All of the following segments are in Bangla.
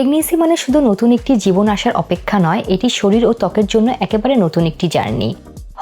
প্রেগনেন্সি মানে শুধু নতুন একটি জীবন আসার অপেক্ষা নয়, এটি শরীর ও ত্বকের জন্য একেবারে নতুন একটি জার্নি।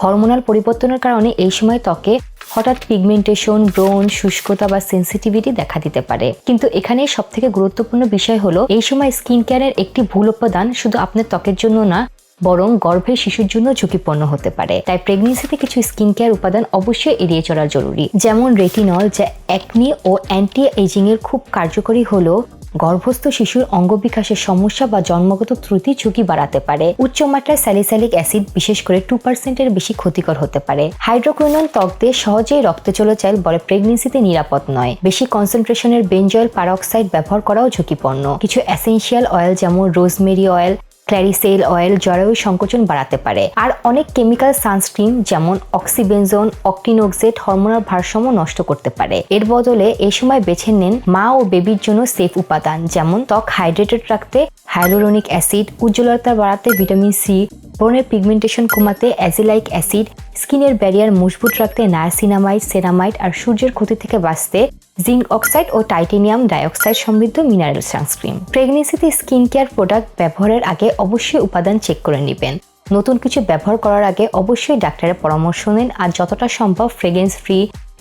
হরমোনাল পরিবর্তনের কারণে এই সময় ত্বকে হঠাৎ পিগমেন্টেশন ব্রণ, শুষ্কতা বা সেন্সিটিভিটি দেখা দিতে পারে। কিন্তু এখানে সব থেকে গুরুত্বপূর্ণ বিষয় হলো, এই সময় স্কিন কেয়ারের একটি ভুল উপাদান শুধু আপনার ত্বকের জন্য না, বরং গর্ভের শিশুর জন্য ঝুঁকিপূর্ণ হতে পারে। তাই প্রেগনেন্সিতে কিছু স্কিন কেয়ার উপাদান অবশ্যই এড়িয়ে চলা জরুরি। যেমন রেটিনল যা অ্যাকনি ও অ্যান্টি এজিং এর খুব কার্যকরী হলো গর্ভস্থ শিশুর অঙ্গ বিকাশের সমস্যা বা জন্মগত ত্রুটি ঝুঁকি বাড়াতে পারে। উচ্চমাত্রায় স্যালিসালিক অ্যাসিড, বিশেষ করে টু পার্সেন্টের বেশি ক্ষতিকর হতে পারে। হাইড্রোকুইনন ত্বক দিয়ে সহজেই রক্ত চলাচল বলে প্রেগনেন্সিতে নিরাপদ নয়। বেশি কনসেন্ট্রেশনের বেঞ্জয়েল পারক্সাইড ব্যবহার করাও ঝুঁকিপূর্ণ। কিছু এসেনশিয়াল অয়েল যেমন rosemary oil clary sage oil জরায়ু সংকোচন বাড়াতে পারে। আর অনেক কেমিক্যাল সানস্ক্রিন, যেমন অক্সিবেনজোন, অক্টিনোক্সেট হরমোনাল ভারসাম্য নষ্ট করতে পারে। এর বদলে এই সময় বেছে নেন মা ও বেবির জন্য সেফ উপাদান, যেমন ত্বক হাইড্রেটেড রাখতে, হাইলোরনিক অ্যাসিড, উজ্জ্বলতা বাড়াতে ভিটামিন সি ব্রণের পিগমেন্টেশন কমাতে অ্যাজিলাইক অ্যাসিড স্কিনের ব্যারিয়ার মজবুত রাখতে নায়াসিনামাইড সেরামাইড আর সূর্যের ক্ষতি থেকে বাঁচতে জিঙ্ক অক্সাইড ও টাইটেনিয়াম ডাইঅক্সাইড সমৃদ্ধ মিনারেল সানস্ক্রিন প্রেগনেন্সিতে স্কিন কেয়ার প্রোডাক্ট ব্যবহারের আগে অবশ্যই উপাদান চেক করে নেবেন। নতুন কিছু ব্যবহার করার আগে অবশ্যই ডাক্তারের পরামর্শ নিন আর যতটা সম্ভব ফ্রেগ্রেন্স ফ্রি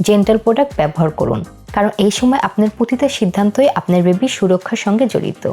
জেন্টাল প্রোডাক্ট ব্যবহার করুন। কারণ এই সময় আপনার প্রতিটা সিদ্ধান্তই আপনার বেবির সুরক্ষার সঙ্গে জড়িত।